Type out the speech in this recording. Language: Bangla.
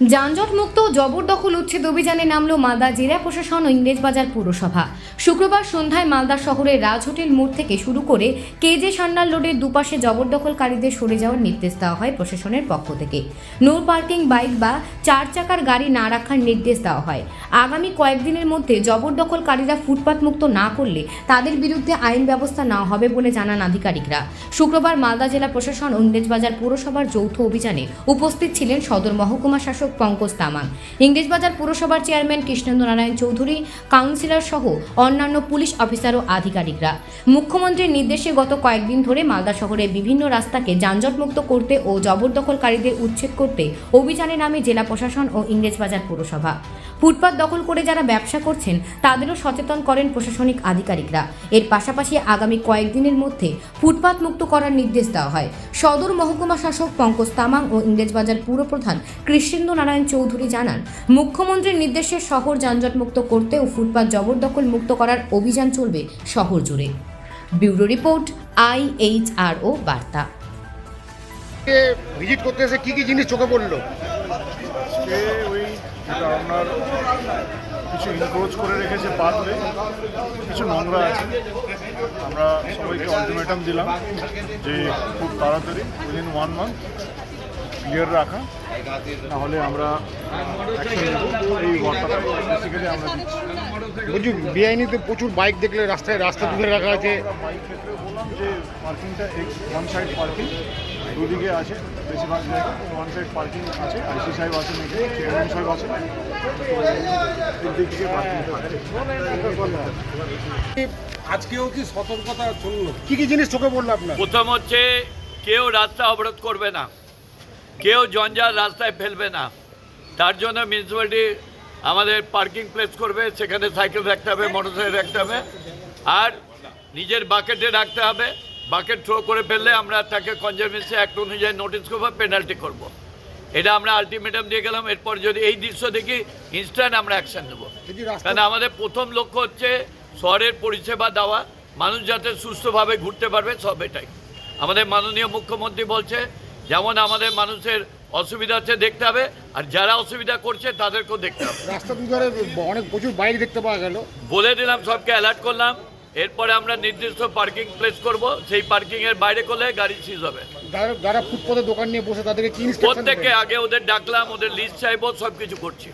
যানজট মুক্ত জবরদখল উচ্ছেদ অভিযানে নামল মালদা জেলা প্রশাসন ও ইংরেজবাজার পুরসভা। শুক্রবার সন্ধ্যায় মালদা শহরের রাজ হোটেল মোড় থেকে শুরু করে কেজে সান্নাল রোডের দুপাশে জবরদখলকারীদের সরে যাওয়ার নির্দেশ দেওয়া হয় প্রশাসনের পক্ষ থেকে। নো পার্কিং বাইক বা চার চাকার গাড়ি না রাখার নির্দেশ দেওয়া হয়। আগামী কয়েকদিনের মধ্যে জবরদখলকারীরা ফুটপাত মুক্ত না করলে তাদের বিরুদ্ধে আইন ব্যবস্থা নেওয়া হবে বলে জানান আধিকারিকরা। শুক্রবার মালদা জেলা প্রশাসন ও ইংরেজবাজার পুরসভার যৌথ অভিযানে উপস্থিত ছিলেন সদর মহকুমা শাসক পঙ্কজ তামাং। ইংরেজবাজার পুরসভার চেয়ারম্যান কৃষ্ণেন্দ্র নারায়ণ চৌধুরী, কাউন্সিলর সহ অন্যান্য পুলিশ অফিসার ও আধিকারিকরা। মুখ্যমন্ত্রীর নির্দেশে গত কয়েকদিন ধরে মালদা শহরের বিভিন্ন রাস্তাকে যানজটমুক্ত করতে ও জবরদখলকারীদের উচ্ছেদ করতে অভিযানে নামে জেলা প্রশাসন ও ইংরেজবাজার পুরসভা। ফুটপাত দখল করে যারা ব্যবসা করছেন তাদেরও সচেতন করেন প্রশাসনিক আধিকারিকরা। এর পাশাপাশি আগামী কয়েকদিনের মধ্যে ফুটপাত মুক্ত করার নির্দেশ দেওয়া হয়। সদর মহকুমা শাসক পঙ্কজ তামাং ও ইংরেজবাজার পুরপ্রধান কৃষ্ণেন্দ্র নারায়ণ চৌধুরী জানান মুখ্যমন্ত্রীর নির্দেশে শহর যানজটমুক্ত করতে ও ফুটপাত জবরদখল মুক্ত করার অভিযান চলবে শহর জুড়ে। ব্যুরো রিপোর্ট আইএইচআরও বার্তা। ভিজিট করতে এসে কি কি জিনিস চোখে পড়ল? যেটা আপনার কিছু ইনক্রোচ করে রেখেছে পাতলে, কিছু নোংরা আছে। আমরা সবাইকে আলটিমেটাম দিলাম যে খুব তাড়াতাড়ি উইদিন ওয়ান মান্থ ক্লিয়ার রাখা। নাহলে আমরা এই ওয়ার্কটা বেসিক্যালি আমরা দিচ্ছি। বলছি বেআইনিতে প্রচুর বাইক দেখলে রাস্তায় রাস্তা দুধে রাখা আছে। বাইক ক্ষেত্রে বললাম যে পার্কিংটা ওয়ান সাইড পার্কিং দুদিকে আছে বেশিরভাগ জায়গা ওয়ান সাইড পার্কিং আছে আইসি সাহেব আছে নাকি চেয়ারম্যান সাহেব আছে। আজকেও কি সতর্কতা চলল? কি কি জিনিস চোখে পড়ল আপনার? প্রথম হচ্ছে কেউ রাস্তা অবরোধ করবে না। কেউ জঞ্জাল রাস্তায় ফেলবে না। তার জন্য মিউনিসিপ্যালিটি আমাদের পার্কিং প্লেস করবে সেখানে সাইকেল রাখতে হবে মোটরসাইকেল রাখতে হবে। আর নিজের বাকেটে রাখতে হবে। বাকেট থ্রো করে ফেললে আমরা তাকে কনজারভেন্সি অ্যাক্ট অনুযায়ী নোটিস করব পেনাল্টি করব। এটা আমরা আলটিমেটাম দিয়ে গেলাম। এরপর যদি এই দৃশ্য দেখি ইনস্ট্যান্ট আমরা অ্যাকশন নেব। কারণ আমাদের প্রথম লক্ষ্য হচ্ছে শহরের পরিষেবা দেওয়া। মানুষ যাতে সুস্থভাবে ঘুরতে পারবে সব এটাই। আমাদের মাননীয় মুখ্যমন্ত্রী বলছে যেমন আমাদের মানুষের অসুবিধা হচ্ছে দেখতে হবে আর যারা অসুবিধা করছে তাদেরকেও দেখতে হবে। রাস্তা দুধারে অনেক প্রচুর বাইক দেখতে পাওয়া গেল। বলে দিলাম সবকে অ্যালার্ট করলাম। এরপরে আমরা নির্দিষ্ট পার্কিং প্লেস করব সেই পার্কিং এর বাইরে করলে গাড়ি সিজ হবে। যারা ফুটপথে দোকান নিয়ে বসে তাদেরকে প্রত্যেককে আগে ওদের ডাকলাম ওদের লিস্ট চাইব সব কিছু করছি।